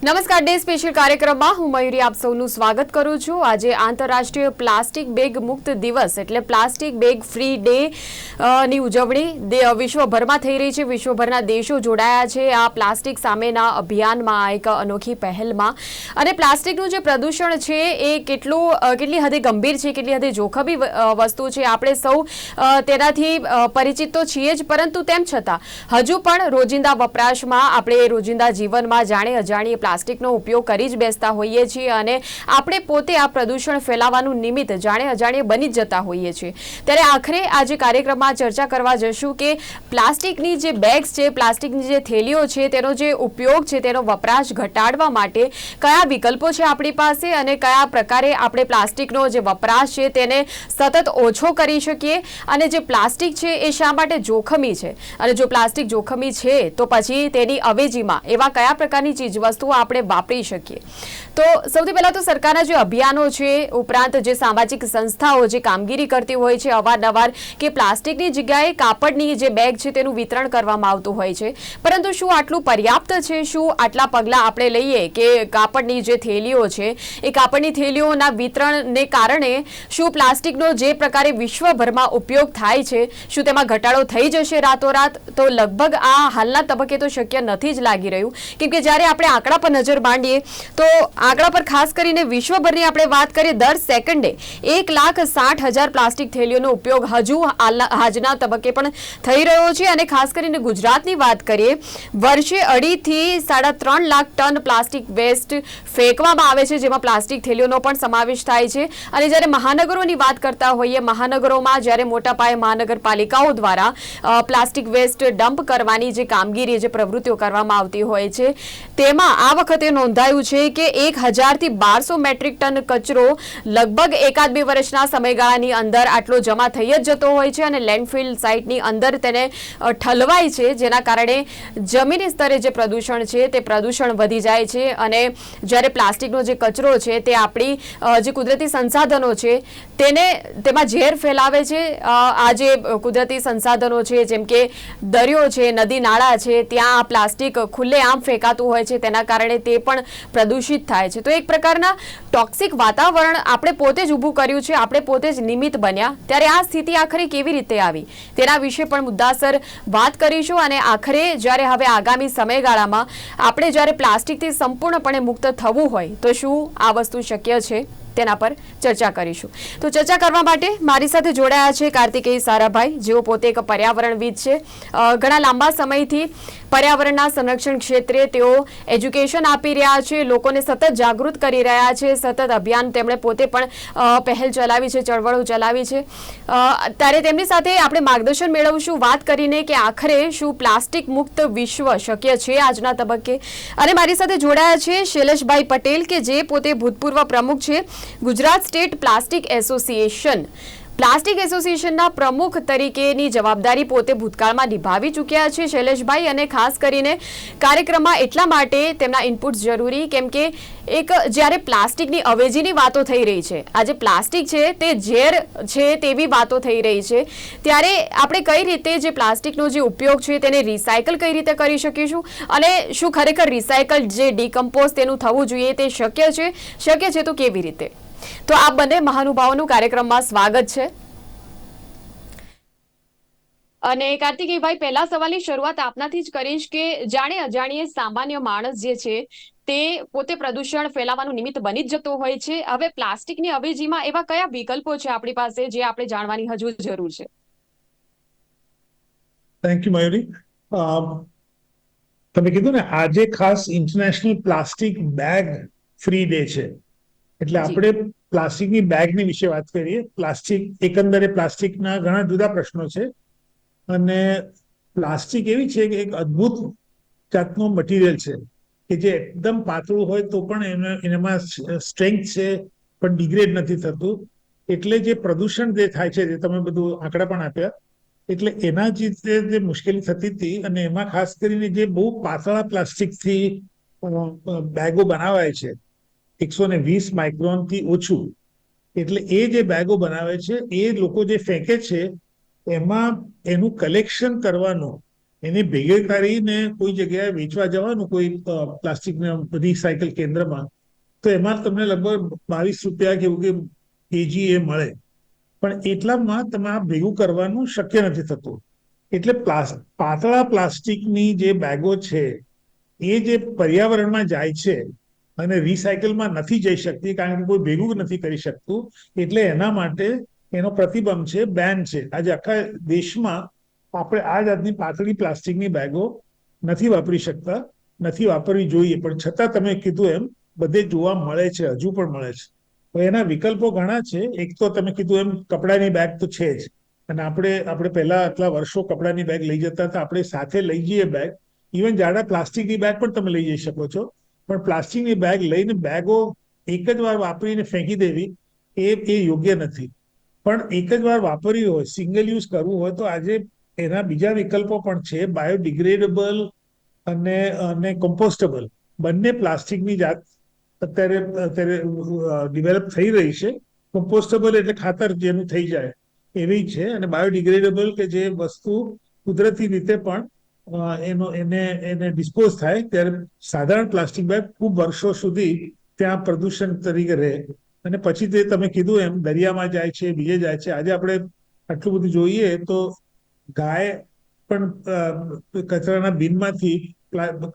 નમસ્કાર, day special કાર્યક્રમમાં હું મયુરી આપ સૌનું સ્વાગત કરું છું. આજે આંતરરાષ્ટ્રીય પ્લાસ્ટિક બેગ મુક્ત દિવસ એટલે પ્લાસ્ટિક બેગ ફ્રી ડે ની ઉજવણી વિશ્વભરમાં થઈ રહી છે. વિશ્વભરના દેશો જોડાયા છે આ પ્લાસ્ટિક સામેના અભિયાનમાં, આ એક અનોખી પહેલમાં. અને પ્લાસ્ટિકનું જે પ્રદૂષણ છે એ કેટલું કેટલી હદે ગંભીર છે, કેટલી હદે જોખમી વસ્તુ છે, આપણે સૌ તેનાથી પરિચિત તો છીએ જ, પરંતુ તેમ છતાં, હજુ પણ રોજિંદા વપરાશમાં, આપણે રોજિંદા જીવનમાં જાણે અજાણીએ પ્લાસ્ટિકનો ઉપયોગ કરી જ બેસતા હોઈએ છીએ અને આપણે પોતે આ પ્રદૂષણ ફેલાવાનું નિમિત્ત જાણે અજાણીએ બની જ જતા હોઈએ છીએ. ત્યારે આખરે આજે કાર્યક્રમમાં ચર્ચા કરવા જશું કે પ્લાસ્ટિકની જે બેગ્સ છે, પ્લાસ્ટિકની જે થેલીઓ છે, તેનો જે ઉપયોગ છે, તેનો વપરાશ ઘટાડવા માટે કયા વિકલ્પો છે આપણી પાસે અને કયા પ્રકારે આપણે પ્લાસ્ટિકનો જે વપરાશ છે તેને સતત ઓછો કરી શકીએ અને જે પ્લાસ્ટિક છે એ શા માટે જોખમી છે? અને જો પ્લાસ્ટિક જોખમી છે, તો પછી તેની અવેજીમાં એવા કયા પ્રકારની ચીજવસ્તુઓ આપણે વાપરી શકીએ. તો સૌથી પહેલાં તો સરકારના જે અભિયાનો છે, ઉપરાંત જે સામાજિક સંસ્થાઓ જે કામગીરી કરતી હોય છે, અવારનવાર કે પ્લાસ્ટિકની જગ્યાએ કાપડની જે બેગ છે તેનું વિતરણ કરવામાં આવતું હોય છે. પરંતુ શું આટલું પર્યાપ્ત છે? શું આટલા પગલાં આપણે લઈએ કે કાપડની જે થેલીઓ છે, એ કાપડની થેલીઓના વિતરણને કારણે શું પ્લાસ્ટિકનો જે પ્રકારે વિશ્વભરમાં ઉપયોગ થાય છે, શું તેમાં ઘટાડો થઈ જશે રાતોરાત? તો લગભગ આ હાલના તબક્કે તો શક્ય નથી જ લાગી રહ્યું. કેમ કે જ્યારે આપણે આંકડા પર નજર માંડીએ તો આંકડા પર ખાસ કરીને વિશ્વભરની આપણે વાત કરીએ દર સેકન્ડે એક લાખ સાઠ હજાર પ્લાસ્ટિક થેલીઓનો ઉપયોગ હજુ આજના તબક્કે પણ થઈ રહ્યો છે અને ખાસ કરીને ગુજરાતની વાત કરીએ, વર્ષે અઢીથી સાડા ત્રણ લાખ ટન પ્લાસ્ટિક વેસ્ટ ફેંકવામાં આવે છે, જેમાં પ્લાસ્ટિક થેલીઓનો પણ સમાવેશ થાય છે. અને જ્યારે મહાનગરોની વાત કરતા હોઈએ, મહાનગરોમાં જ્યારે મોટા પાયે મહાનગરપાલિકાઓ દ્વારા પ્લાસ્ટિક વેસ્ટ ડમ્પ કરવાની જે કામગીરી, જે પ્રવૃત્તિઓ કરવામાં આવતી હોય છે, તેમાં આ વખતે નોંધાયું છે કે એક હજારથી બારસો મેટ્રિક ટન કચરો લગભગ એકાદ બે વર્ષના સમયગાળાની અંદર આટલો જમા થઈ જ જતો હોય છે અને લેન્ડફિલ સાઇટની અંદર તેને ઠલવાય છે, જેના કારણે જમીની સ્તરે જે પ્રદૂષણ છે તે પ્રદૂષણ વધી જાય છે અને જ્યારે પ્લાસ્ટિકનો જે કચરો છે તે આપણી જે કુદરતી સંસાધનો છે તેને, તેમાં ઝેર ફેલાવે છે. આ જે કુદરતી સંસાધનો છે, જેમ કે દરિયો છે, નદી નાળા છે, ત્યાં પ્લાસ્ટિક ખુલ્લેઆમ ફેંકાતું હોય છે, તેના કારણે તે પણ પ્રદૂષિત થાય છે. તો એક પ્રકારના ટોક્સિક વાતાવરણ આપણે પોતે જ ઊભું કર્યું છે, આપણે પોતે જ નિમિત્ત બન્યા. ત્યારે આ સ્થિતિ આખરે કેવી રીતે આવી? તેના વિશે પણ મુદ્દાસર વાત કરીશું અને આખરે જ્યારે હવે આગામી સમયગાળામાં આપણે જ્યારે પ્લાસ્ટિકથી સંપૂર્ણપણે મુક્ત થવું હોય, તો શું આ વસ્તુ શક્ય છે? તેના પર ચર્ચા કરીશું. તો ચર્ચા કરવા માટે મારી સાથે જોડાયા છે કાર્તિકેય સારાભાઈ. જેઓ પોતે એક પર્યાવરણવિદ છે. ઘણા લાંબા સમયથી પર્યાવરણના સંરક્ષણ ક્ષેત્રે તેઓ એજ્યુકેશન આપી રહ્યા છે, લોકોને સતત જાગૃત કરી રહ્યા છે, સતત અભિયાન તેમણે પોતે પણ પહેલ ચલાવી છે, ચળવળો ચલાવી છે. ત્યારે તેમની સાથે આપણે માર્ગદર્શન મેળવશું, વાત કરીને કે આખરે શું પ્લાસ્ટિક મુક્ત વિશ્વ શક્ય છે આજના તબક્કે. અને મારી સાથે જોડાયા છે શૈલેષભાઈ પટેલ, કે જે પોતે ભૂતપૂર્વ પ્રમુખ છે. Gujarat state plastic association plastic એસોસિએશનના પ્રમુખ તરીકેની જવાબદારી પોતે ભૂતકાળમાં નિભાવી ચૂક્યા છે શૈલેષભાઈ, અને ખાસ કરીને કાર્યક્રમમાં એટલા માટે તેમના ઇનપુટ્સ જરૂરી, કેમ કે એક જ્યારે પ્લાસ્ટિકની અવેજીની વાતો થઈ રહી છે આજે પ્લાસ્ટિક છે તે ઝેર છે તેવી વાતો થઈ રહી છે, ત્યારે આપણે કઈ રીતે જે પ્લાસ્ટિકનો જે ઉપયોગ છે તેને રિસાયકલ કઈ રીતે કરી શકીશું, અને શું ખરેખર રિસાયકલ જે ડિકમ્પોઝ તેનું થવું જોઈએ તે શક્ય છે શક્ય છે તો કેવી રીતે? તો આ બંને મહાનુભાવોનું કાર્યક્રમમાં સ્વાગત છે. અને કાર્તિકેયભાઈ, પહેલા સવાલની શરૂઆત આપનાથી જ કરીશ કે જાણે અજાણીએ સામાન્ય માણસ જે છે, તે પોતે પ્રદૂષણ ફેલાવાનું નિમિત્ત બની જ જતો હોય છે. હવે પ્લાસ્ટિકની અવેજીમાં એવા કયા વિકલ્પો છે આપણી પાસે જે આપણે જાણવાની હજુ જરૂર છે? થેન્ક યુ મયુરી તમે કીધું ને, આજે ખાસ international plastic bag free day છે. એટલે. આપણે પ્લાસ્ટિકની બેગની વિશે વાત કરીએ. પ્લાસ્ટિક એકંદરે પ્લાસ્ટિકના ઘણા જુદા પ્રશ્નો છે. અને પ્લાસ્ટિક એવી છે કે એક અદ્ભુત જાતનું મટીરિયલ છે કે જે એકદમ પાતળું હોય તો પણ એને એનામાં સ્ટ્રેન્થ છે પણ ડિગ્રેડ નથી થતું. એટલે જે પ્રદૂષણ જે થાય છે જે તમે બધું આંકડા પણ આપ્યા એટલે એના જે જે મુશ્કેલી થતી હતી અને એમાં ખાસ કરીને જે બહુ પાતળા પ્લાસ્ટિકથી બેગો બનાવાય છે એકસો ને વીસ માઇક્રોનથી ઓછું. એટલે એ જે બેગો બનાવે છે, એ લોકો જે ફેંકે છે, એમાં એનું કલેક્શન કરવાનું, એને ભેગે કરીને કોઈ જગ્યાએ વેચવા જવાનું, કોઈ પ્લાસ્ટિકના રિસાયકલ કેન્દ્રમાં, તો એમાં તમને લગભગ બાવીસ રૂપિયા કેવું કે કેજી એ મળે. પણ એટલામાં તમે આ ભેગું કરવાનું શક્ય નથી થતું. એટલે પાતળા પ્લાસ્ટિકની જે બેગો છે, એ જે પર્યાવરણમાં જાય છે અને રિસાયકલમાં નથી જઈ શકતી કારણ કે કોઈ ભેગું નથી કરી શકતું. એટલે એના માટે એનો પ્રતિબંધ છે બેન છે. આજે આખા દેશમાં આપણે આ જાતની પાતળી પ્લાસ્ટિકની બેગો નથી વાપરી શકતા, નથી વાપરવી જોઈએ. પણ છતાં તમે કીધું એમ, બધે જોવા મળે છે, હજુ પણ મળે છે. તો એના વિકલ્પો ઘણા છે. એક તો તમે કીધું એમ, કપડાની બેગ તો છે જ. અને આપણે આપણે પહેલા આટલા વર્ષો કપડાની બેગ લઈ જતા હતા. આપણે સાથે લઈ જઈએ બેગ. ઇવન જાડા પ્લાસ્ટિકની બેગ પણ તમે લઈ જઈ શકો છો. પણ પ્લાસ્ટિકની બેગ લઈને બેગો એક જ વાર વાપરીને ફેંકી દેવી એ એ યોગ્ય નથી. પણ એક જ વાર વાપરવી હોય સિંગલ યુઝ કરવું હોય, તો આજે એના બીજા વિકલ્પો પણ છે. બાયોડિગ્રેડેબલ અને અને કમ્પોસ્ટેબલ બંને પ્લાસ્ટિકની જાત અત્યારે અત્યારે ડિવેલપ થઈ રહી છે. કમ્પોસ્ટેબલ એટલે ખાતર જેનું થઈ જાય એવી છે. અને બાયોડિગ્રેડેબલ કે જે વસ્તુ કુદરતી રીતે પણ એનો, એને એને ડિસ્પોઝ થાય ત્યારે સાધારણ પ્લાસ્ટિક બેગ ખૂબ વર્ષો સુધી ત્યાં પ્રદૂષણ તરીકે રહે. અને પછી તે તમે કીધું એમ, દરિયામાં જાય છે, બીજે જાય છે. આજે આપણે આટલું બધું જોઈએ તો ગાય પણ કચરાના બિનમાંથી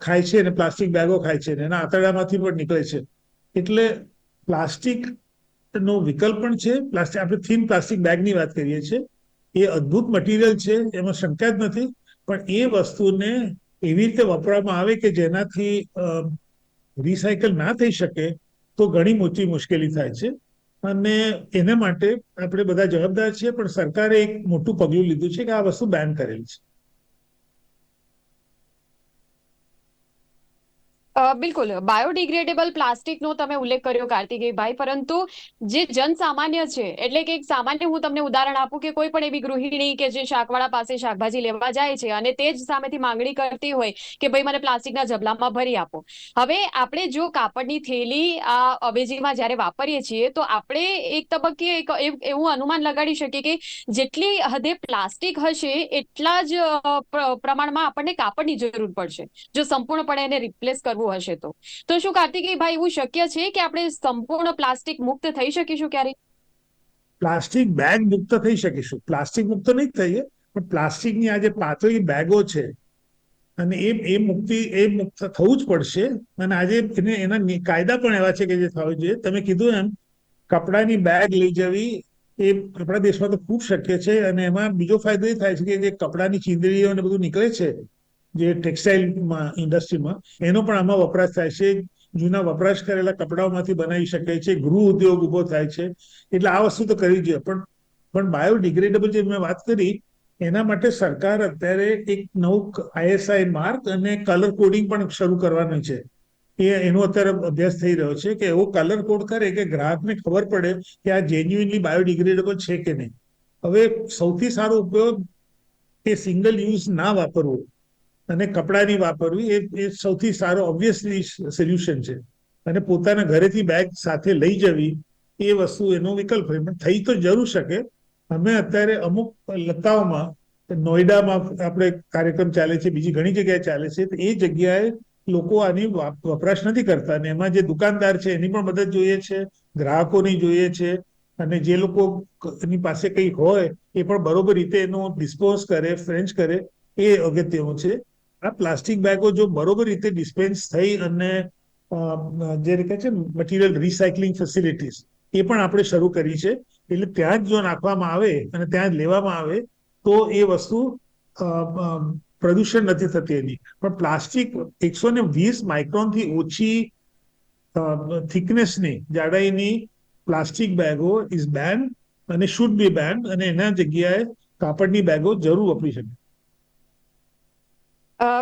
ખાય છે અને પ્લાસ્ટિક બેગો ખાય છે એના આંતરડામાંથી પણ નીકળે છે. એટલે પ્લાસ્ટિક નો વિકલ્પ પણ છે. પ્લાસ્ટિક આપણે થીન પ્લાસ્ટિક બેગની વાત કરીએ છીએ. એ અદ્ભુત મટીરિયલ છે. એમાં શંકા જ નથી. પણ એ વસ્તુને એવી રીતે વાપરવામાં આવે કે જેનાથી રિસાયકલ ના થઈ શકે તો ઘણી મોટી મુશ્કેલી થાય છે. અને એના માટે આપણે બધા જવાબદાર છીએ, પણ સરકારે એક મોટું પગલું લીધું છે કે આ વસ્તુ બેન કરેલી છે. બિલકુલ. બાયોડિગ્રેડેબલ પ્લાસ્ટિકનો તમે ઉલ્લેખ કર્યો કાર્તિકેયભાઈ પરંતુ જે જનસામાન્ય છે, એટલે કે એક સામાન્ય હું તમને ઉદાહરણ આપું કે કોઈ પણ એવી ગૃહિણી કે જે શાકવાળા પાસે શાકભાજી લેવા જાય છે અને તે જ સામેથી માંગણી કરતી હોય કે ભાઈ મને પ્લાસ્ટિકના જબલામાં ભરી આપો. હવે આપણે જો કાપડની થેલી આ અવેજીમાં જ્યારે વાપરીએ છીએ, તો આપણે એક તબક્કે એક એવું અનુમાન લગાડી શકીએ કે જેટલી હદે પ્લાસ્ટિક હશે, એટલા જ પ્રમાણમાં આપણને કાપડની જરૂર પડશે. જો સંપૂર્ણપણે એને રિપ્લેસ કરવું હશે તો. તો શું કાર્તિકેયભાઈ, એવું શક્ય છે કે આપણે સંપૂર્ણ પ્લાસ્ટિક મુક્ત થઈ શકીશું ક્યારે? પ્લાસ્ટિક બેગ મુક્ત થઈ શકીશું. પ્લાસ્ટિક મુક્ત નહીં થઈએ, પણ પ્લાસ્ટિકની આ જે પાતળી બેગો છે, અને એ એ મુક્તિ, એ મુક્ત થવું જ પડશે. અને આજે એને, એના કાયદા પણ એવા છે કે જે થવું જોઈએ. તમે કીધું એમ, કપડાની બેગ લઈ જવી, એ આપણા દેશમાં તો ખૂબ શક્ય છે. અને એમાં બીજો ફાયદો એ થાય છે કે જે કપડાની ચીંદડીઓ ને બધું નીકળે છે જે ટેક્સટાઇલમાં ઇન્ડસ્ટ્રીમાં એનો પણ આમાં વપરાશ થાય છે. જૂના વપરાશ કરેલા કપડાઓમાંથી બનાવી શકાય છે. ગૃહ ઉદ્યોગ ઊભો થાય છે. એટલે આ વસ્તુ તો કરવી જોઈએ. પણ પણ બાયોડિગ્રેડેબલ જે મેં વાત કરી, એના માટે સરકાર અત્યારે એક નવું આઈએસઆઈ માર્ક અને કલર કોડિંગ પણ શરૂ કરવાનું છે. એ, એનો અત્યારે અભ્યાસ થઈ રહ્યો છે કે એવો કલર કોડ કરે કે ગ્રાહકને ખબર પડે કે આ જેન્યુઇનલી બાયોડિગ્રેડેબલ છે કે નહીં. હવે સૌથી સારો ઉપયોગ એ સિંગલ યુઝ ના વાપરવો. અને કપડાની વાપરવી એ એ સૌથી સારો ઓબ્વિયસલી સોલ્યુશન છે. અને પોતાના ઘરેથી બેગ સાથે લઈ જવી એ વસ્તુ એનો વિકલ્પ થઈ તો જરૂર શકે. અમે અત્યારે અમુક લતાઓમાં, નોઈડામાં આપણે કાર્યક્રમ ચાલે છે, બીજી ઘણી જગ્યાએ ચાલે છે, તો એ જગ્યાએ લોકો આની વપરાશ નથી કરતા. અને એમાં જે દુકાનદાર છે, એની પણ મદદ જોઈએ છે, ગ્રાહકોની જોઈએ છે, અને જે લોકો એની પાસે કંઈ હોય, એ પણ બરોબર રીતે એનો ડિસ્પોઝ કરે ફ્રેન્ચ કરે, એ અગત્યનું છે. આ પ્લાસ્ટિક બેગો જો બરોબર રીતે ડિસ્પેન્સ થઈ અને જે કહે છે મટીરિયલ રિસાયકલિંગ ફેસિલિટીઝ એ પણ આપણે શરૂ કરી છે. એટલે ત્યાં જ જો નાખવામાં આવે અને ત્યાં જ લેવામાં આવે, તો એ વસ્તુ પ્રદૂષણ નથી થતી એની. પણ પ્લાસ્ટિક એકસો ને વીસ માઇક્રોનથી ઓછી થિકનેસની જાડાઈની પ્લાસ્ટિક બેગો ઇઝ બેન અને શુડ બી બેન અને એના જગ્યાએ કાપડની બેગો જરૂર વાપરી શકે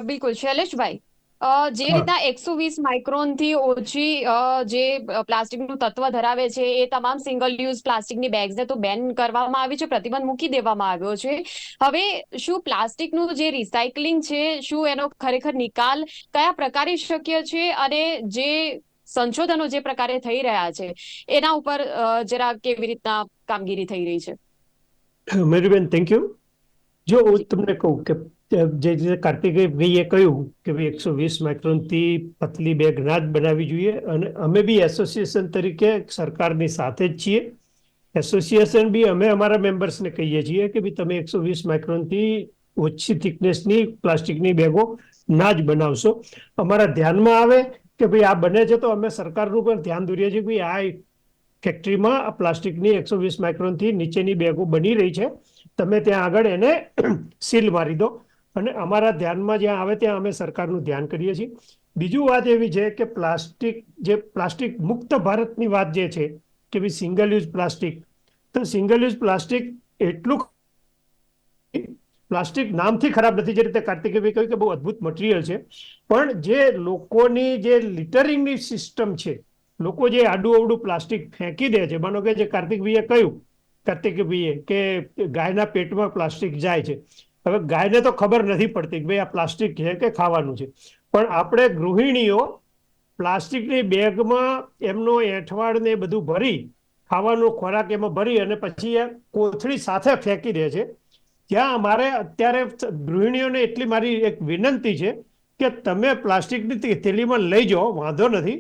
બિલકુલ શૈલેષભાઈ. અ, જે રીતના એકસો વીસ માઇક્રોનથી ઓછી જે પ્લાસ્ટિકનું તત્વ ધરાવે છે એ તમામ સિંગલ યુઝ પ્લાસ્ટિકની બેગ્સને તો બેન કરવામાં આવી છે પ્રતિબંધ મૂકી દેવામાં આવ્યો છે. હવે શું પ્લાસ્ટિકનું જે રિસાયકલિંગ છે શું એનો ખરેખર નિકાલ કયા પ્રકારે શક્ય છે અને જે સંશોધનો જે પ્રકારે થઈ રહ્યા છે એના ઉપર જરા કેવી રીતના કામગીરી થઈ રહી છે? મેરીબેન થેન્ક યુ જો હું તમને કહું કે જે રીતે કાર્તિકેયભાઈએ કહ્યું કે ભાઈ એકસો વીસ માઇક્રોનથી પતલી બેગ ના જ બનાવવી જોઈએ અને અમે બી એસોસિએશન તરીકે સરકારની સાથે જ છીએ. એસોસિએશન બી અમે અમારા મેમ્બર્સને કહીએ છીએ કે ભાઈ તમે એકસો વીસ માઇક્રોનથી ઓછી થિકનેસની પ્લાસ્ટિકની બેગો ના જ બનાવશો. અમારા ધ્યાનમાં આવે કે ભાઈ આ બને છે તો અમે સરકારનું પણ ધ્યાન દોરીએ છીએ ભાઈ આ ફેક્ટરીમાં પ્લાસ્ટિકની એકસો વીસ માઇક્રોનથી નીચેની બેગો બની રહી છે. તમે ત્યાં આગળ એને સીલ મારી દો. અને અમારા ધ્યાનમાં જ્યાં આવે ત્યાં અમે સરકારનું ધ્યાન કરીએ છીએ. બીજું વાત એવી છે કે પ્લાસ્ટિક, જે પ્લાસ્ટિક મુક્ત ભારતની વાત જે છે, કે ભાઈ સિંગલ યુઝ પ્લાસ્ટિક, તો સિંગલ યુઝ પ્લાસ્ટિક એટલું પ્લાસ્ટિક નામથી ખરાબ નથી, જે રીતે કાર્તિકેયભાઈ કહ્યું કે બહુ અદ્ભુત મટીરિયલ છે. પણ જે લોકોની જે લિટરિંગની સિસ્ટમ છે, લોકો જે આડું અવડું પ્લાસ્ટિક ફેંકી દે છે, માનો કે જે કાર્તિકભાઈએ કહ્યું, કાર્તિકભાઈએ કે ગાયના પેટમાં પ્લાસ્ટિક જાય છે હવે ગાયને તો ખબર નથી પડતી કે ભાઈ આ પ્લાસ્ટિક છે કે ખાવાનું છે. પણ આપણે ગૃહિણીઓ પ્લાસ્ટિકની બેગમાં એમનો એઠવાડ ને બધું ભરી, ખાવાનો ખોરાક એમાં ભરી અને પછી એ કોથળી સાથે ફેંકી દે છે. ત્યાં અમારે અત્યારે ગૃહિણીઓને એટલી મારી એક વિનંતી છે કે તમે પ્લાસ્ટિકની થેલીમાં લઈ જાઓ, વાંધો નથી.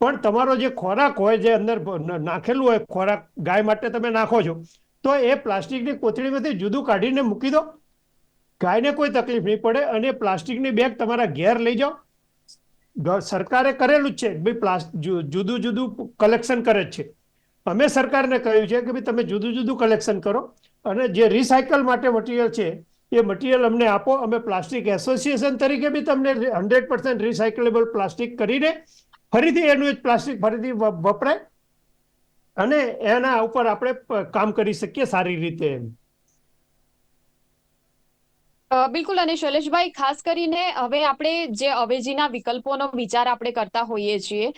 પણ તમારો જે ખોરાક હોય, જે અંદર નાખેલું હોય ખોરાક ગાય માટે તમે નાખો છો, તો એ પ્લાસ્ટિકની કોથળીમાંથી જુદું કાઢીને મૂકી દો. ગાયને કોઈ તકલીફ નહીં પડે અને પ્લાસ્ટિકની બેગ તમારા ઘેર લઈ જાઓ. સરકારે કરેલું જ છે. ભાઈ, પ્લાસ્ટ જુદું જુદું કલેક્શન કરે જ છે. અમે સરકારને કહ્યું છે કે ભાઈ, તમે જુદું જુદું કલેક્શન કરો અને જે રિસાયકલ માટે મટીરિયલ છે, એ મટીરિયલ અમને આપો. અમે પ્લાસ્ટિક એસોસિએશન તરીકે બી તમને હંડ્રેડ પર્સન્ટ રિસાયકલેબલ પ્લાસ્ટિક કરીને ફરીથી એનું જ પ્લાસ્ટિક ફરીથી વપરાય અને એના ઉપર આપણે કામ કરી શકીએ સારી રીતે એમ. બિલકુલ અને શૈલેષભાઈ, ખાસ કરીને હવે આપણે જે અવેજીના વિકલ્પોનો વિચાર આપણે કરતા હોઈએ છીએ,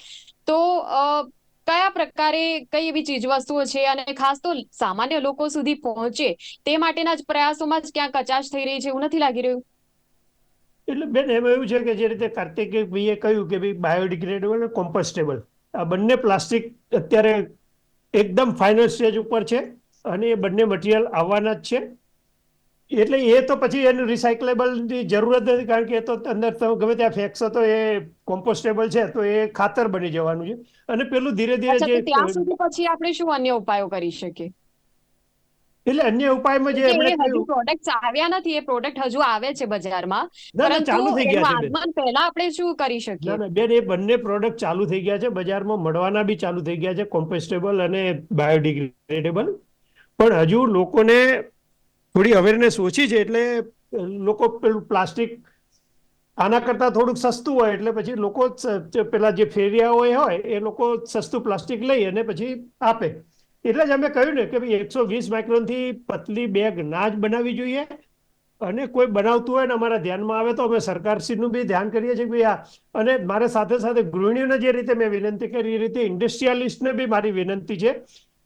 તો કયા પ્રકારે કઈ એવી ચીજવસ્તુઓ છે અને ખાસ તો સામાન્ય લોકો સુધી પહોંચે તે માટેના જ પ્રયાસોમાં જ ક્યાં કચાશ થઈ રહી છે, એવું નથી લાગી રહ્યું? એટલે બેન, એમાં એવું છે કે જે રીતે કાર્તિકભાઈએ કહ્યું કે ભાઈ બાયોડિગ્રેડેબલ અને કોમ્પોસ્ટેબલ, આ બંને પ્લાસ્ટિક અત્યારે એકદમ ફાઇનલ સ્ટેજ ઉપર છે અને એ બંને મટીરિયલ આવવાના જ છે. એટલે એ તો પછી એનું રિસાયકલેબલની જરૂરત નથી કારણ કે એ તો અંદર તમે ગમે ત્યાં ફેંકશો તો એ કોમ્પોસ્ટેબલ છે તો એ ખાતર બની જવાનું છે. અને પેલું ધીરે ધીરે જે ત્યાં સુધી પછી આપણે શું અન્ય ઉપાયો કરી શકીએ? એટલે અન્ય ઉપાયમાં જે હજુ પ્રોડક્ટ આવ્યા નથી એ પ્રોડક્ટ હજુ આવે છે બજારમાં. પરંતુ ચાલુ થઈ ગયા છે આગમન પહેલા આપણે શું કરી શકીએ? ના બેન એ બંને પ્રોડક્ટ ચાલુ થઈ ગયા છે. બજારમાં મળવાના બી ચાલુ થઈ ગયા છે. કોમ્પોસ્ટેબલ અને બાયોડિગ્રેડેબલ પણ હજુ લોકોને થોડી અવેરનેસ ઓછી છે એટલે લોકો પેલું પ્લાસ્ટિક આના કરતાં થોડુંક સસ્તું હોય એટલે પછી લોકો પેલા જે ફેરિયાઓ હોય, એ લોકો સસ્તું પ્લાસ્ટિક લઈ અને પછી આપે. એટલે જ અમે કહ્યું ને કે ભાઈ એકસો વીસ માઇક્રોનથી પતલી બેગ ના જ બનાવવી જોઈએ. અને કોઈ બનાવતું હોય ને અમારા ધ્યાનમાં આવે તો અમે સરકારશ્રીનું બી ધ્યાન કરીએ છીએ ભાઈ આ, અને મારે સાથે સાથે ગૃહિણીઓને જે રીતે મેં વિનંતી કરી, એ રીતે ઇન્ડસ્ટ્રીયાલિસ્ટને બી મારી વિનંતી છે.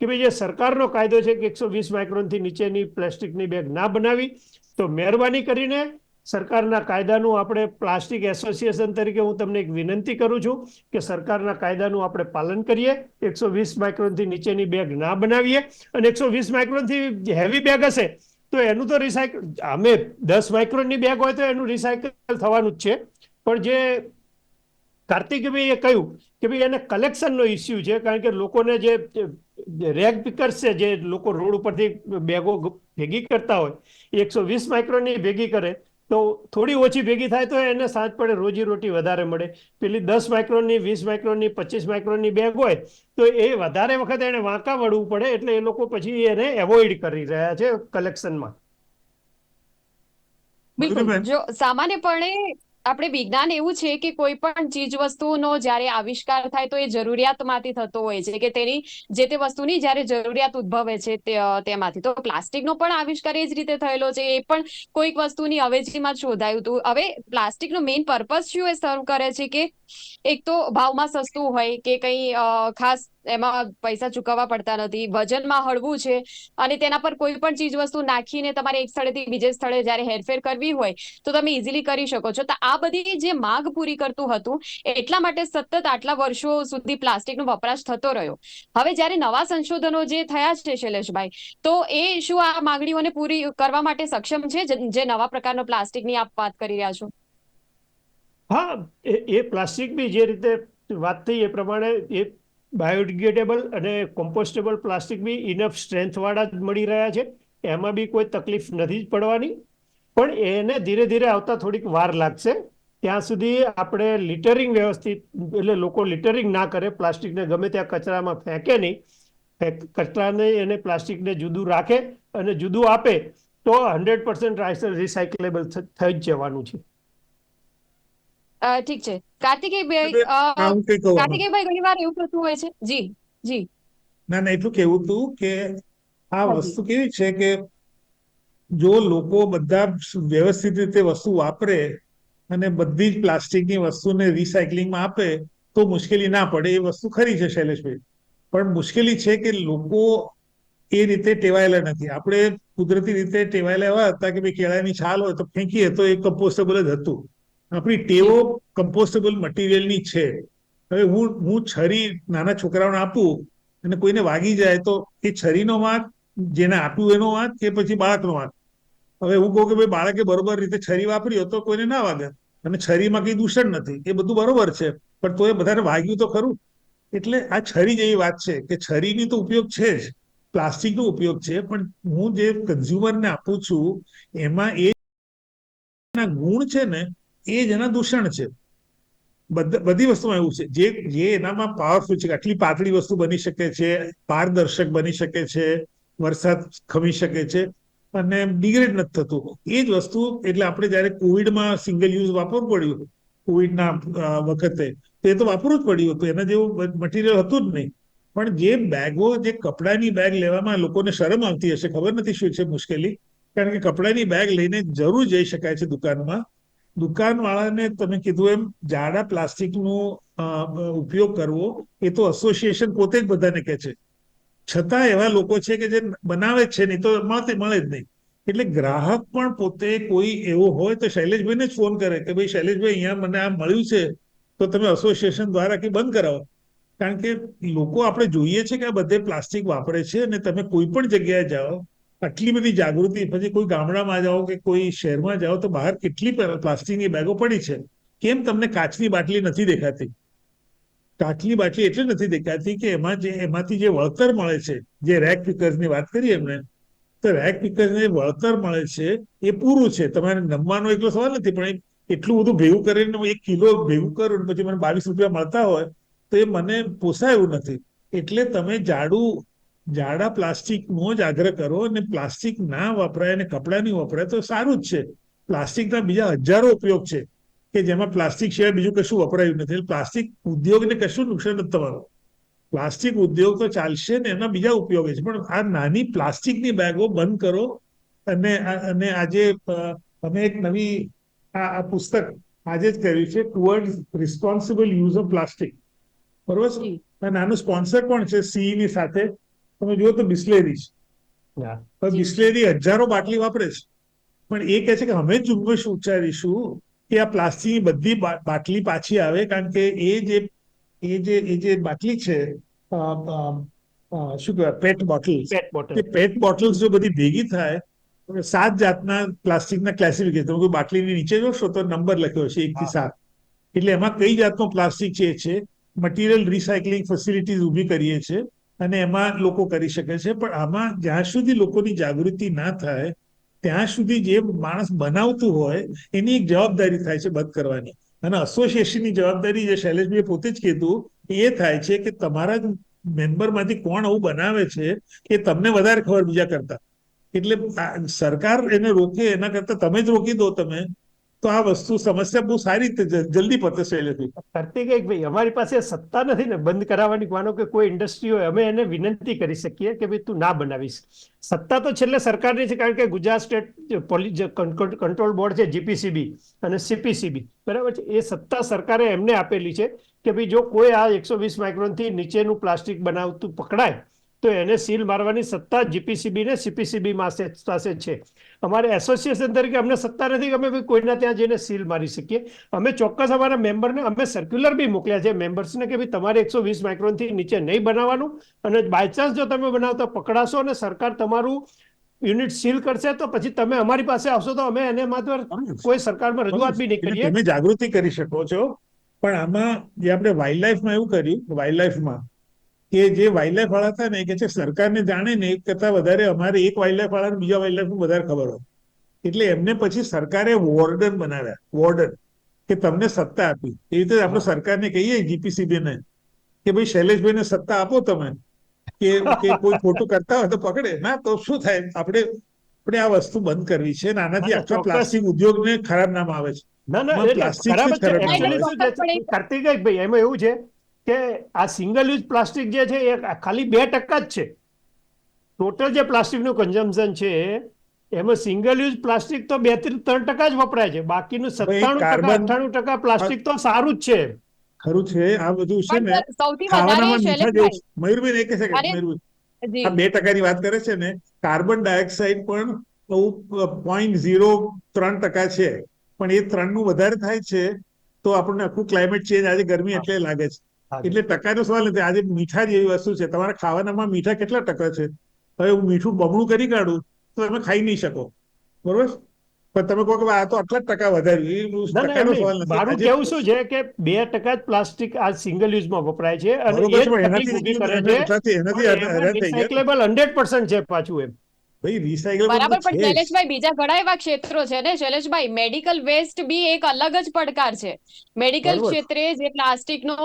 કે ભાઈ જે સરકારનો કાયદો છે કે એકસો વીસ માઇક્રોનથી નીચેની પ્લાસ્ટિકની બેગ ના બનાવી, તો મહેરબાની કરીને સરકારના કાયદાનું આપણે પ્લાસ્ટિક એસોસિએશન તરીકે હું તમને એક વિનંતી કરું છું કે સરકારના કાયદાનું આપણે પાલન કરીએ, એકસો વીસ માઇક્રોનથી નીચેની બેગ ના બનાવીએ અને એકસો વીસ માઇક્રોનથી હેવી બેગ હશે, તો એનું તો રિસાયકલ અમે દસ માઇક્રોનની બેગ હોય તો એનું રિસાયકલ થવાનું જ છે. પણ જે કાર્તિકભાઈએ કહ્યું કે ભાઈ એને કલેક્શનનો ઇસ્યુ છે કારણ કે લોકોને જે રેગ પિકર્સ છે જે લોકો રોડ ઉપરથી બેગો ભેગી કરતા હોય એકસો વીસ માઇક્રોનની ભેગી કરે તો થોડી ઓછી ભેગી થાય તો એને સાંજ પડે રોજી રોટી વધારે મળે. પેલી દસ માઇક્રોનની વીસ માઇક્રોનની પચીસ માઇક્રોનની બેગ હોય તો એ વધારે વખત એને વાંકા વળવું પડે એટલે એ લોકો પછી એને એવોઇડ કરી રહ્યા છે કલેક્શનમાં બિલકુલ. જો સામાન્યપણે આપણે વિજ્ઞાન એવું છે કે કોઈ પણ ચીજ વસ્તુનો જ્યારે આવિષ્કાર થાય તો એ જરૂરિયાતમાંથી થતો હોય છે, કે તેની જે તે વસ્તુની જ્યારે જરૂરિયાત ઉદ્ભવે છે તેમાંથી. તો પ્લાસ્ટિકનો પણ આવિષ્કાર એ જ રીતે થયેલો છે, એ પણ કોઈક વસ્તુની અવેજીમાં શોધાયું હતું. હવે પ્લાસ્ટિકનો મેઇન પર્પઝ શું એ સર્વ કરે છે કે એક તો ભાવમાં સસ્તું હોય કે કંઈ ખાસ એમાં પૈસા ચૂકવવા પડતા નથી. વજનમાં હળવું છે અને તેના પર કોઈ પણ ચીજ વસ્તુ નાખીને તમારે એક સ્થળેથી બીજે સ્થળે જ્યારે હેરફેર કરવી હોય તો તમે ઇઝીલી કરી શકો છો. તો આ બધી જે માંગ પૂરી કરતું હતું, એટલા માટે સતત આટલા વર્ષો સુધી પ્લાસ્ટિકનો વપરાશ થતો રહ્યો. હવે જ્યારે નવા સંશોધનો જે થયા છે શૈલેષભાઈ, તો એ શું આ માંગણીઓને પૂરી કરવા માટે સક્ષમ છે જે નવા પ્રકારનો પ્લાસ્ટિકની આપ વાત કરી રહ્યા છો? હા, એ પ્લાસ્ટિક બી જે રીતે વાત થઈ એ પ્રમાણે એ બાયોડિગ્રેડેબલ અને કોમ્પોસ્ટેબલ પ્લાસ્ટિક બી ઇનફ સ્ટ્રેન્થવાળા જ મળી રહ્યા છે. એમાં બી કોઈ તકલીફ નથી જ પડવાની. પણ એને ધીરે ધીરે આવતા થોડીક વાર લાગશે. ત્યાં સુધી આપણે લિટરિંગ વ્યવસ્થિત, એટલે લોકો લિટરિંગ ના કરે, પ્લાસ્ટિકને ગમે ત્યાં કચરામાં ફેંકે નહીં કચરાને એને પ્લાસ્ટિકને જુદું રાખે અને જુદું આપે, તો હંડ્રેડ પર્સન્ટ રિસાયકલેબલ થઈ જ જવાનું છે. ઠીક છે. કાર્તિકેયભાઈ. કાર્તિકેયભાઈ ઘણી વાર એવું થતું હોય છે. જી જી. ના ના એટલું કેવું હતું કે આ વસ્તુ કેવી છે કે જો લોકો બધા વ્યવસ્થિત રીતે વસ્તુ વાપરે અને બધી જ પ્લાસ્ટિકની વસ્તુને રિસાયકલિંગમાં આપે તો મુશ્કેલી ના પડે એ વસ્તુ ખરી છે શૈલેષભાઈ. પણ મુશ્કેલી છે કે લોકો એ રીતે ટેવાયેલા નથી. આપણે કુદરતી રીતે ટેવાયેલા એવા હતા કે ભાઈ કેળાની છાલ હોય તો ફેંકીએ તો એ કમ્પોસ્ટેબલ જ હતું. આપણી ટેવો કમ્પોસ્ટેબલ મટીરિયલની છે. હવે હું હું છરી નાના છોકરાઓને આપું અને કોઈને વાગી જાય તો એ છરીનો વાંક, જેને આપ્યું એનો વાંક કે પછી બાળકનો વાંક. હવે હું કહું કે ભાઈ, બાળકે બરોબર રીતે છરી વાપરી તો કોઈને ના વાગે. અને છરીમાં કઈ દૂષણ નથી. એ બધું બરોબર છે. પણ તો એ બધાને વાગ્યું તો ખરું. એટલે આ છરી જેવી વાત છે કે છરીની તો ઉપયોગ છે જ. પ્લાસ્ટિકનો ઉપયોગ છે. પણ હું જે કન્ઝ્યુમરને આપું છું, એમાં એ ગુણ છે ને એ જ એના દૂષણ છે. બધી વસ્તુમાં એવું છે. જે જે એનામાં પાવરફુલ છે આટલી પાતળી વસ્તુ બની શકે છે, પારદર્શક બની શકે છે, વરસાદ ખમી શકે છે અને ડિગ્રેડ નથી થતું. એ જ વસ્તુ એટલે આપણે જયારે કોવિડમાં સિંગલ યુઝ વાપરવું પડ્યું કોવિડના વખતે, તો એ તો વાપરવું જ પડ્યું હતું. એના જેવું મટીરિયલ હતું જ નહીં. પણ જે બેગો, જે કપડાની બેગ લેવામાં લોકોને શરમ આવતી હશે, ખબર નથી શું છે મુશ્કેલી. કારણ કે કપડાની બેગ લઈને જરૂર જઈ શકાય છે દુકાનમાં. દુકાનવાળાને તમે કીધું એમ જાડા પ્લાસ્ટિકનો ઉપયોગ કરવો, એ તો એસોસિએશન પોતે જ બધાને કહે છે. છતાં એવા લોકો છે કે જે બનાવે છે, નહીં તો મળે મળે જ નહીં. એટલે ગ્રાહક પણ પોતે કોઈ એવો હોય તો શૈલેષભાઈને જ ફોન કરે કે ભાઈ, શૈલેષભાઈ, અહીંયા મને આ મળ્યું છે, તો તમે એસોસિએશન દ્વારા કે બંધ કરાવો. કારણ કે લોકો આપણે જોઈએ છે કે આ બધે પ્લાસ્ટિક વાપરે છે અને તમે કોઈ પણ જગ્યાએ જાઓ આટલી બધી જાગૃતિ. પછી કોઈ ગામડામાં જાઓ કે કોઈ શહેરમાં જાઓ તો બહાર કેટલી પ્લાસ્ટિકની બેગો પડી છે. કેમ તમને કાચની બાટલી નથી દેખાતી? કાચની બાટલી એટલે નથી દેખાતી કે એમાં જે, એમાંથી જે વળતર મળે છે, જે રેક પિકર્સની વાત કરીએ એમને, તો રેક પિકર્સને વળતર મળે છે એ પૂરું છે. તમારે નમવાનો એકલો સવાલ નથી, પણ એટલું બધું ભેગું કરીને એક કિલો ભેગું કરું પછી મને બાવીસ રૂપિયા મળતા હોય, તો એ મને પોસાય નથી. એટલે તમે જાડું જાડા પ્લાસ્ટિકનો જ આગ્રહ કરો અને પ્લાસ્ટિક ના વપરાય અને કપડાં નહીં વપરાય તો સારું જ છે. પ્લાસ્ટિકના બીજા હજારો ઉપયોગ છે કે જેમાં પ્લાસ્ટિક સિવાય બીજું કશું વપરાયું નથી. પ્લાસ્ટિક ઉદ્યોગને કશું નુકસાન નથી થવાનું. પ્લાસ્ટિક ઉદ્યોગ તો ચાલશે ને એના બીજા ઉપયોગ છે. પણ આ નાની પ્લાસ્ટિકની બેગો બંધ કરો અને અને આજે અમે એક નવી આ પુસ્તક આજે જ કર્યું છે toward responsible use of plastic બરોબર? છે નાનું સ્પોન્સર પણ છે? CE ની સાથે. તમે જુઓ તો બિસ્લેરી છે. હા. બિસ્લેરી હજારો બાટલી વાપરે છે. પણ એ કહે છે કે અમે ઝુંબેશ ઉચ્ચારીશું કે આ પ્લાસ્ટિકની બધી બાટલી પાછી આવે કારણ કે એ જે એ જે એ જે બાટલી છે શું કહેવાય PET bottle PET bottle. PET bottles જો બધી ભેગી થાય સાત જાતના પ્લાસ્ટિકના ક્લાસિફિકેશન તમે કોઈ બાટલીની નીચે જોશો તો નંબર લખ્યો છે એક થી સાત. એટલે એમાં કઈ જાતનો પ્લાસ્ટિક છે એ છે? મટીરિયલ રિસાયકલિંગ ફેસિલિટીઝ ઊભી કરીએ છે. અને એમાં લોકો કરી શકે છે, પણ આમાં જ્યાં સુધી લોકોની જાગૃતિ ના થાય, ત્યાં સુધી જે માણસ બનાવતું હોય, એની એક જવાબદારી થાય છે બંધ કરવાની. અને એસોસિએશનની જવાબદારી જે શૈલેષભાઈ પોતે જ કીધું, એ થાય છે કે તમારા જ મેમ્બરમાંથી કોણ આવું બનાવે છે, એ તમને વધારે ખબર બીજા કરતા. એટલે સરકાર એને રોકે, એના કરતા તમે જ રોકી દો તમે તો આ વસ્તુ સમસ્યા બહુ સારી રીતે જલ્દી પતે શૈલેષભાઈ કાર્તિકેય ભાઈ, અમારી પાસે સત્તા નથી ને, બંધ કરાવવાની માનો કે કોઈ ઇન્ડસ્ટ્રી હોય અમે એને વિનંતી કરી શકીએ કે ભાઈ તું ના બનાવીશ. સત્તા તો છેલ્લે સરકારની છે, કારણ કે Gujarat state police control board છે, જીપીસીબી અને સીપીસીબી. બરાબર છે? એ સત્તા સરકારે એમને આપેલી છે કે ભાઈ જો કોઈ આ એકસો વીસ માઇક્રોનથી નીચેનું પ્લાસ્ટિક બનાવતું પકડાય તો એને સીલ મારવાની સત્તા જીપીસીબી ને સીપીસીબી પાસે છે. અમારે એસોસિએશન તરીકે અમને સત્તા નથી કે અમે કોઈના ત્યાં જઈને સીલ મારી શકીએ. અમે ચોક્કસ અમારા મેમ્બરને અમે સર્ક્યુલર બી મોકલ્યા છે મેમ્બર્સને કે ભાઈ તમારે એકસો વીસ માઇક્રોનથી નીચે નહીં બનાવવાનું. અને બાયચાન્સ જો તમે બનાવતા પકડાશો અને સરકાર તમારું યુનિટ સીલ કરશે તો પછી તમે અમારી પાસે આવશો તો અમે એને માત્ર કોઈ સરકારમાં રજૂઆત બી નહીં કરીએ. તમે જાગૃતિ કરી શકો છો. પણ આમાં જે આપણે વાઇલ્ડ લાઈફમાં એવું કર્યું વાઇલ્ડ લાઈફમાં કે જે વાઇલ્ડ વાળા હતા ને કે છે સરકારને જાણે ને એક કરતા વધારે અમારે એક વાઇલ્ડ વાળા બીજા વાઇલ્ડ વધારે ખબર હોય. એટલે એમને પછી સરકારે વોર્ડન બનાવ્યા વોર્ડન કે તમને સત્તા આપી. એ રીતે આપણે સરકારને કહીએ જીપીસીબી ને કે ભાઈ શૈલેષભાઈને સત્તા આપો તમે કે કે કોઈ ખોટું કરતા હોય તો પકડે. ના તો શું થાય? આપણે આપણે આ વસ્તુ બંધ કરવી છે અને આનાથી આખા. પ્લાસ્ટિક ઉદ્યોગને ખરાબ નામ આવે છે. ના ના પ્લાસ્ટિક ખરાબ Actually લાગે. છે. ભાઈ એમાં એવું છે કે આ સિંગલ યુઝ પ્લાસ્ટિક જે છે એ ખાલી બે ટકા જ છે. ટોટલ જે પ્લાસ્ટિકનું કન્ઝમ્પશન છે એમાં સિંગલ યુઝ પ્લાસ્ટિક તો બેથી ત્રણ ટકા જ વપરાય છે. બાકીનું સત્તાણું ટકા અઠાણું ટકા પ્લાસ્ટિક તો સારું જ છે. ખરું છે આ બધું છે ને ખાવાનામાં મીઠા જેવું છે. મયુરબેન એક સેકન્ડ મયુરબેન આ બે ટકાની વાત કરે છે ને કાર્બન ડાયોક્સાઇડ પણ પોઈન્ટ ઝીરો ત્રણ ટકા છે. પણ એ ત્રણનું વધારે થાય છે તો આપણને આખું ક્લાઇમેટ ચેન્જ આજે ગરમી એટલે લાગે છે. એટલે ટકાનો સવાલ નથી. આજે મીઠા જેવી વસ્તુ છે. તમારા ખાવાનામાં મીઠા કેટલા ટકા છે? હવે હું મીઠું બમણું કરી કાઢું તો તમે ખાઈ નહીં શકો. બરોબર? પણ તમે કહો કે આ તો આટલા જ ટકા વધાર્યું મારું કેવું શું છે કે બે ટકા જ પ્લાસ્ટિક આ સિંગલ યુઝમાં વપરાય છે અને એનાથી હંડ્રેડ પર્સન્ટ છે પાછું એમ. ભાઈ રિસાયકલ બરાબર પણ શૈલેષભાઈ બીજા ઘણા એવા ક્ષેત્રો છે ને શૈલેષભાઈ મેડિકલ વેસ્ટ બી એક અલગ જ પડકાર છે. મેડિકલ ક્ષેત્રે જે પ્લાસ્ટિકનો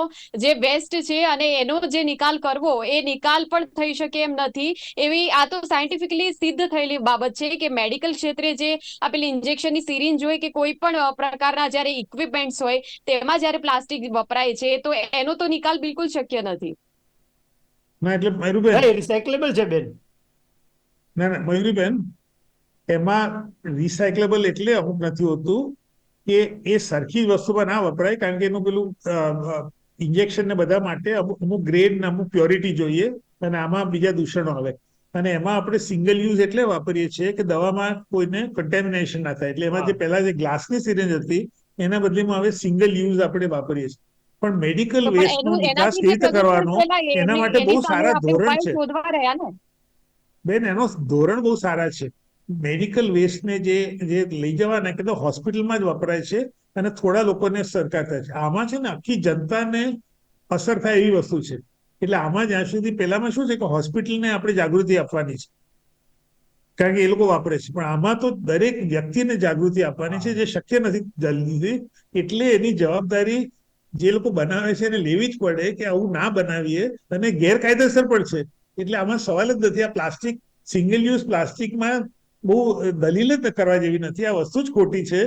જે વેસ્ટ છે અને એનો જે નિકાલ કરવો એ નિકાલ પણ થઈ શકે એમ નથી. એવી આ તો સાયન્ટિફિકલી સિદ્ધ થયેલી બાબત છે કે મેડિકલ ક્ષેત્રે જે આ પેલી ઇન્જેક્શનની સિરિંજ હોય કે કોઈ પણ પ્રકારના જ્યારે ઇક્વિપમેન્ટ્સ હોય તેમાં જ્યારે પ્લાસ્ટિક વપરાય છે તો એનો તો નિકાલ બિલકુલ શક્ય નથી. ના એટલે રિસાયકલેબલ છે બેન. ના ના મયુરીબેન એમાં રિસાયકલેબલ એટલે અમુક નથી હોતું કે એ સરખી જ વસ્તુમાં ના વપરાય કારણ કે એનું પેલું ઇન્જેક્શન ને બધા માટે અમુક અમુક ગ્રેડ ને અમુક પ્યોરિટી જોઈએ અને આમાં બીજા દૂષણો આવે. અને એમાં આપણે સિંગલ યુઝ એટલે વાપરીએ છીએ કે દવામાં કોઈને કન્ટેમિનેશન ના થાય. એટલે એમાં જે. પહેલા જે ગ્લાસની સિરિંજ હતી એના બદલીમાં હવે સિંગલ યુઝ આપણે વાપરીએ છીએ. પણ મેડિકલ વેસ્ટનો એનું કેવી રીતે કરવાનો એના માટે બહુ સારા ધોરણ છે. શોધવા રહ્યા ને? બેન, એનો ધોરણ બહુ સારા છે. મેડિકલ વેસ્ટને જે જે લઈ જવાના કે તો હોસ્પિટલમાં જ વપરાય છે અને થોડા લોકોને સરકાર થાય છે. આમાં છે ને આખી જનતાને અસર થાય એવી વસ્તુ છે. એટલે આમાં જ્યાં સુધી પેલામાં શું છે કે હોસ્પિટલને આપણે જાગૃતિ આપવાની છે. કારણ કે એ લોકો વાપરે છે. પણ આમાં તો દરેક વ્યક્તિને જાગૃતિ આપવાની છે જે શક્ય નથી જલ્દીથી. એટલે એની જવાબદારી જે લોકો બનાવે છે એને લેવી જ પડે કે આવું ના બનાવીએ અને ગેરકાયદેસર પણ છે. એટલે આમાં સવાલ જ નથી. આ પ્લાસ્ટિક સિંગલ યુઝ પ્લાસ્ટિકમાં બહુ દલીલ જ કરવા જેવી નથી. આ વસ્તુ જ ખોટી છે.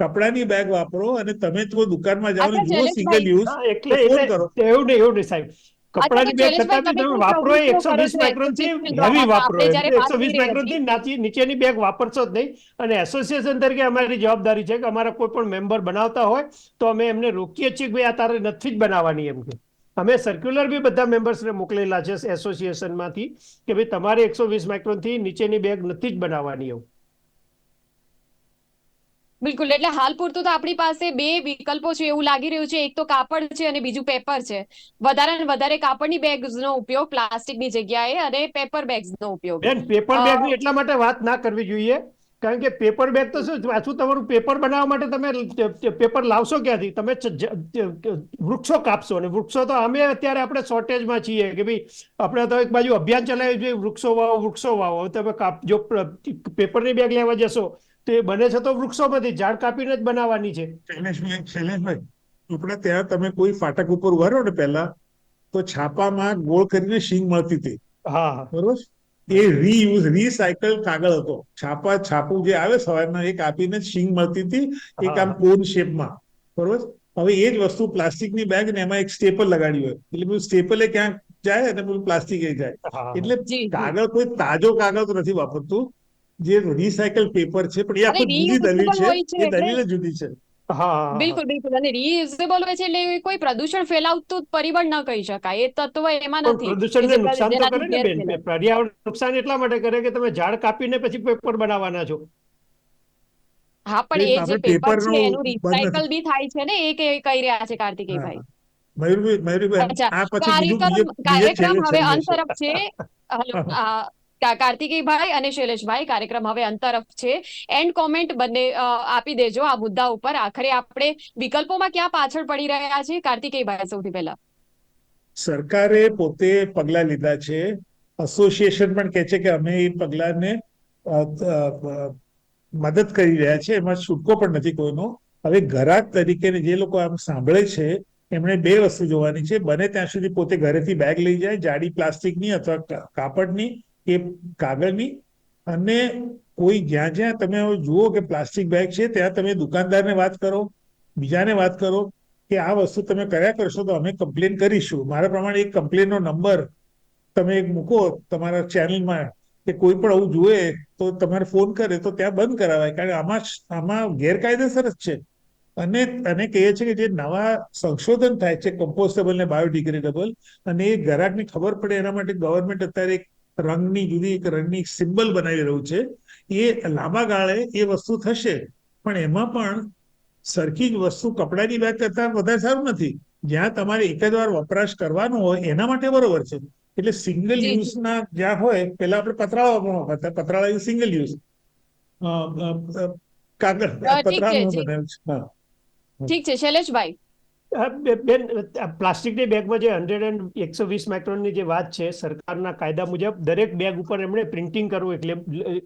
કપડાની બેગ વાપરો અને તમે જો દુકાનમાં જાઓ ને જુઓ સિંગલ યુઝ એટલે ફોન કરો. એવું નહીં એવું નહીં સાહેબ. કપડાની બેગ છતાં બી તમે વાપરો એકસો વીસ માઇક્રોનથી હેવી વાપરો એકસો વીસ કરી માઇક્રોનથી નાચી નીચેની બેગ વાપરશો જ નહીં. અને એસોસિએશન તરીકે અમારી જવાબદારી છે કે અમારા કોઈ પણ મેમ્બર બનાવતા હોય તો અમે એમને રોકીએ છીએ કે ભાઈ આ તારે નથી જ બનાવવાની એમ કે. અમે સર્ક્યુલર બી બધા મેમ્બર્સને મોકલેલા છે એસોસિએશનમાંથી કે ભાઈ તમારે એકસો વીસ માઇક્રોનથી નીચેની બેગ નથી જ બનાવવાની એવું. બિલકુલ એટલે હાલ પૂરતું તો આપણી પાસે બે વિકલ્પો છે એવું લાગી રહ્યું છે. એક તો કાપડ છે અને બીજું પેપર છે. વધારે ને વધારે કાપડની બેગ્સનો ઉપયોગ પ્લાસ્ટિકની જગ્યાએ અને પેપર બેગ્સનો ઉપયોગ. બેન પેપર બેગની બેગ એટલા માટે વાત ના કરવી જોઈએ. કારણ કે પેપર બેગ તો શું પાછું તમારું પેપર બનાવવા માટે તમે પેપર લાવશો ક્યાંથી? તમે વૃક્ષો કાપશો અને વૃક્ષો તો અમે અત્યારે આપણે શોર્ટેજમાં છીએ કે ભાઈ આપણે તો એક બાજુ અભિયાન ચલાવ્યું છે વૃક્ષો વાવો વૃક્ષો વાવો. તમે કાપ જો પેપરની બેગ લેવા જશો તો એ બને છે તો વૃક્ષોમાંથી ઝાડ કાપીને જ બનાવવાની છે. શૈલેષભાઈ શૈલેષભાઈ આપણે ત્યાં તમે કોઈ ફાટક ઉપર ઊભા રહો ને પહેલા તો છાપામાં ગોળ કરીને શીંગ મળતી હતી. હા. બરોબર? એ રીયુઝ રીસાયકલ કાગળ હતો. છાપા છાપું જે આવે સવારના એક આપીને શીંગ મળતી હતી એક આમ કોન શેપમાં બરોબર? હવે એ જ વસ્તુ પ્લાસ્ટિકની બેગ ને એમાં એક સ્ટેપલ લગાડ્યું હોય. એટલે પેલું સ્ટેપલે ક્યાંક જાય અને પેલું પ્લાસ્ટિક એ જાય. એટલે. કાગળ કોઈ તાજો કાગળ તો નથી વાપરતું. જે રિસાયકલ પેપર છે પણ એ આખું જુદી દલીલ છે. એ દલીલ જુદી છે. બિલકુલ બિલકુલ. અને રીયુઝેબલ હોય છે એટલે કોઈ પ્રદૂષણ ફેલાવતું પરિબળ ન કહી શકાય. એ તત્વ એમાં નથી. પ્રદૂષણને નુકસાન તો કરે ને બેન પર્યાવરણ નુકસાન એટલા માટે કરે કે તમે ઝાડ કાપીને પછી પેપર બનાવવાના છો. હા પણ એ જે પેપર છે એનું રિસાયકલ બી થાય છે ને? એ કે કહી રહ્યા છે કાર્તિકેયભાઈ મયુરભાઈ મયુરભાઈ આ પછી કાર્યક્રમ હવે છે. અંતરફ છે. આ, અને શૈલેષભાઈ કાર્યક્રમ હવે અંતરફ છે. એન્ડ કોમેન્ટ બંને આપી દેજો આ મુદ્દા ઉપર. આખરે આપણે વિકલ્પોમાં ક્યાં પાછળ પડી રહ્યા છે? કાર્તિકેયભાઈ સૌથી પહેલા. સરકારે પોતે પગલા લીધા છે. એસોસિએશન પણ કહે છે કે અમે એ પગલાને મદદ કરી રહ્યા છે. એમાં છૂટકો પણ નથી કોઈનો. હવે ઘરાક તરીકે જે લોકો આમ સાંભળે છે એમણે બે વસ્તુ જોવાની છે. બને ત્યાં સુધી પોતે ઘરેથી બેગ લઈ જાય જાડી પ્લાસ્ટિકની અથવા કાપડની. કે કાગળની અને કોઈ જ્યાં જ્યાં તમે જુઓ કે પ્લાસ્ટિક બેગ છે, ત્યાં તમે દુકાનદારને વાત કરો, બીજાને વાત કરો કે આ વસ્તુ તમે કર્યા કરશો તો અમે કમ્પ્લેન કરીશું. મારા પ્રમાણે એક કમ્પ્લેનનો નંબર તમે એક મૂકો તમારા ચેનલમાં કે કોઈ પણ આવું જુએ તો તમારે ફોન કરે તો ત્યાં બંધ કરાવાય. કારણ કે આમાં આમાં ગેરકાયદેસર જ છે. અને અને કહે છે કે જે નવા સંશોધન થાય છે કમ્પોસ્ટેબલ ને બાયોડિગ્રેડેબલ અને એ ગ્રાહકને ખબર પડે એના માટે ગવર્મેન્ટ અત્યારે એક રંગની જુદી એક રંગની સિમ્બલ બનાવી રહ્યું છે. એ લાંબા ગાળે એ વસ્તુ થશે. પણ એમાં પણ સરખી જ વસ્તુ કપડાની બેગ કરતા વધારે સારું નથી. જ્યાં તમારે એક જ વાર વપરાશ કરવાનો હોય એના માટે બરોબર છે. એટલે સિંગલ જી, જી. યુઝ ના જ્યાં હોય પેલા આપણે પતરાળા વાપરતા પતરાળા સિંગલ યુઝ કાગળ પતરાળું બનાવ્યું છે ઠીક છે શૈલેષભાઈ. બેન પ્લાસ્ટિકની બેગમાં જે હંડ્રેડ એન્ડ એકસો વીસ માઇક્રોનની જે વાત છે, સરકારના કાયદા મુજબ દરેક બેગ ઉપર એમણે પ્રિન્ટિંગ કરવું, એટલે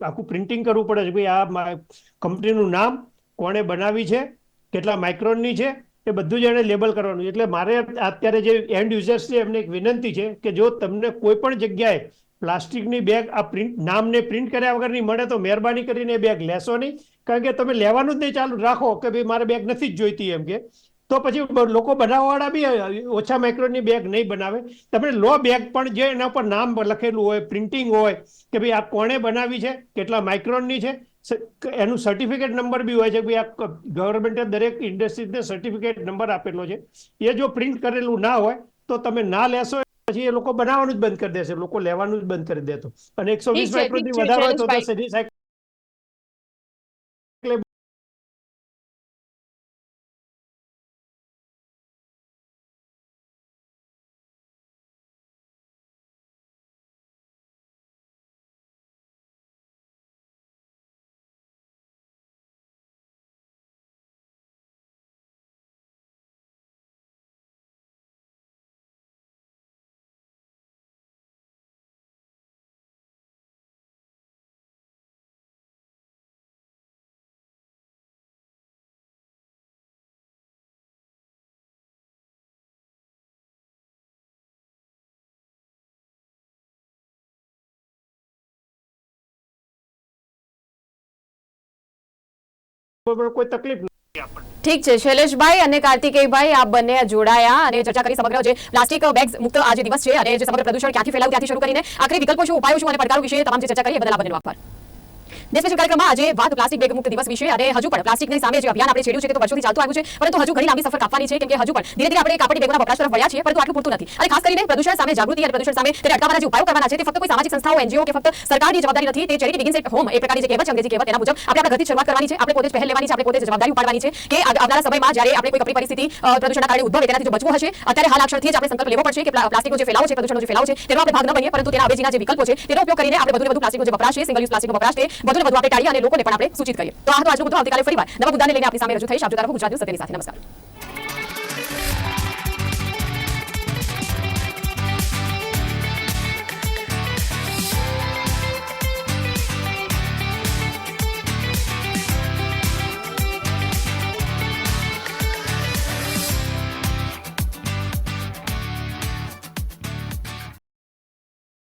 આખું પ્રિન્ટિંગ કરવું પડે છે ભાઈ આ કંપનીનું નામ કોણે બનાવી છે, કેટલા માઇક્રોનની છે, એ બધું જ એને લેબલ કરવાનું એટલે મારે અત્યારે જે એન્ડ યુઝર્સ છે, એમને એક વિનંતી છે કે જો તમને કોઈ પણ જગ્યાએ પ્લાસ્ટિકની બેગ આ પ્રિન્ટ નામને પ્રિન્ટ કર્યા વગરની મળે તો મહેરબાની કરીને એ બેગ લેશો નહીં. કારણ કે તમે લેવાનું જ નહીં, ચાલુ રાખો કે ભાઈ મારે બેગ નથી જ જોઈતી એમ કે. તો પછી લોકો બનાવવાવાળા બી ઓછા માઇક્રોનની બેગ નહીં બનાવે. તમે લો બેગ પણ જે એના ઉપર નામ લખેલું હોય પ્રિન્ટિંગ હોય કે ભાઈ આ કોણે બનાવી છે કેટલા માઇક્રોનની છે એનું સર્ટિફિકેટ નંબર બી હોય છે ભાઈ આ ગવર્મેન્ટે દરેક ઇન્ડસ્ટ્રીને સર્ટિફિકેટ નંબર આપેલો છે. એ જો પ્રિન્ટ કરેલું ના હોય તો તમે ના લેશો પછી એ લોકો બનાવવાનું જ બંધ કરી દેશે લોકો લેવાનું જ બંધ કરી દેતો. અને એકસો વીસ માઇક્રોનથી વધારે હોય તો કોઈ તકલીફ ઠીક છે, શૈલેષભાઈ અને કાર્તિકેયભાઈ, આપ બંને જોડાયા અને ચર્ચા કરી સમગ્ર જે પ્લાસ્ટિક બેગ્સ મુક્ત આજે દિવસ છે અને જે સમગ્ર પ્રદૂષણ ક્યાંથી ફેલાવું ત્યાંથી શરૂ કરીને આખરી વિકલ્પો શું, ઉપાયો શું અને પડકારો વિશે તમામ જે ચર્ચા કરી એ બદલ આભાર. શરૂઆત પોતે જ આપણે જવાબદારી ઉપાડવાની છે સમયમાં જ્યારે આપણે કોઈ પરિસ્થિતિ પ્રદૂષણના કારણે ઉદ્ભવે તેનાથી જો અત્યારે હાલ જ આપણે સંકલ્પ પડશે કે પ્લા- પ્લાસ્ટિકનો છે, પ્રદૂષણનો જે છે, તેનો ભાગ ન પરંતુ તેના છે, તેનો કરીને આપણે સિંગલ વધુ આપણે ટાળીએ અને લોકોને પણ આપણે સૂચિત કરીએ. તો આ હતો આજનો મુદ્દો. આવતીકાલે ફરીવાર નવા મુદ્દાને લઈને આપણી સામે રજૂ થઈશ. આપજો જોતા રહો ગુજરાત સત્યની સાથે. નમસ્કાર.